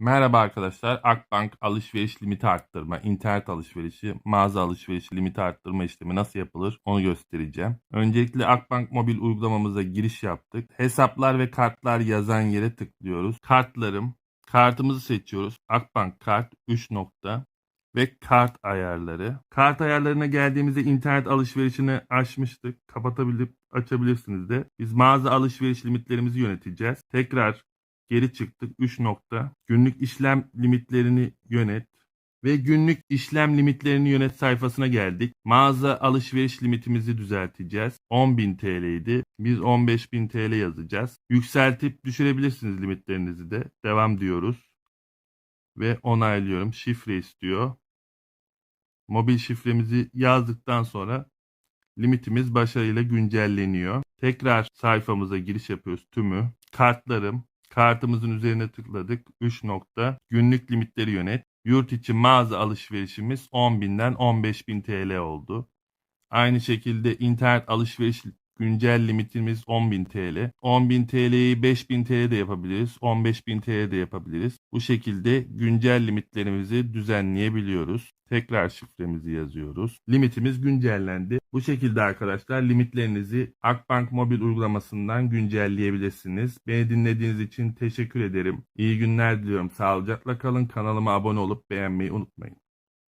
Merhaba arkadaşlar. Akbank alışveriş limiti arttırma, internet alışverişi, mağaza alışverişi limiti arttırma işlemi nasıl yapılır onu göstereceğim. Öncelikle Akbank mobil uygulamamıza giriş yaptık. Hesaplar ve kartlar yazan yere tıklıyoruz. Kartlarım, kartımızı seçiyoruz. Akbank kart 3 nokta ve kart ayarları. Kart ayarlarına geldiğimizde internet alışverişini açmıştık. Kapatabilip açabilirsiniz de. Biz mağaza alışveriş limitlerimizi yöneteceğiz. Tekrar geri çıktık 3 nokta. Günlük işlem limitlerini yönet ve günlük işlem limitlerini yönet sayfasına geldik. Mağaza alışveriş limitimizi düzelteceğiz. 10.000 TL idi. Biz 15.000 TL yazacağız. Yükseltip düşürebilirsiniz limitlerinizi de. Devam diyoruz. Ve onaylıyorum. Şifre istiyor. Mobil şifremizi yazdıktan sonra limitimiz başarıyla güncelleniyor. Tekrar sayfamıza giriş yapıyoruz tümü. Kartlarım, Kartımızın üzerine tıkladık. 3 nokta. Günlük limitleri yönet. Yurt içi mağaza alışverişimiz 10.000'den 15.000 TL oldu. Aynı şekilde internet alışveriş güncel limitimiz 10.000 TL. 10.000 TL'yi 5.000 TL de yapabiliriz. 15.000 TL de yapabiliriz. Bu şekilde güncel limitlerimizi düzenleyebiliyoruz. Tekrar şifremizi yazıyoruz. Limitimiz güncellendi. Bu şekilde arkadaşlar limitlerinizi Akbank mobil uygulamasından güncelleyebilirsiniz. Beni dinlediğiniz için teşekkür ederim. İyi günler diliyorum. Sağlıcakla kalın. Kanalıma abone olup beğenmeyi unutmayın.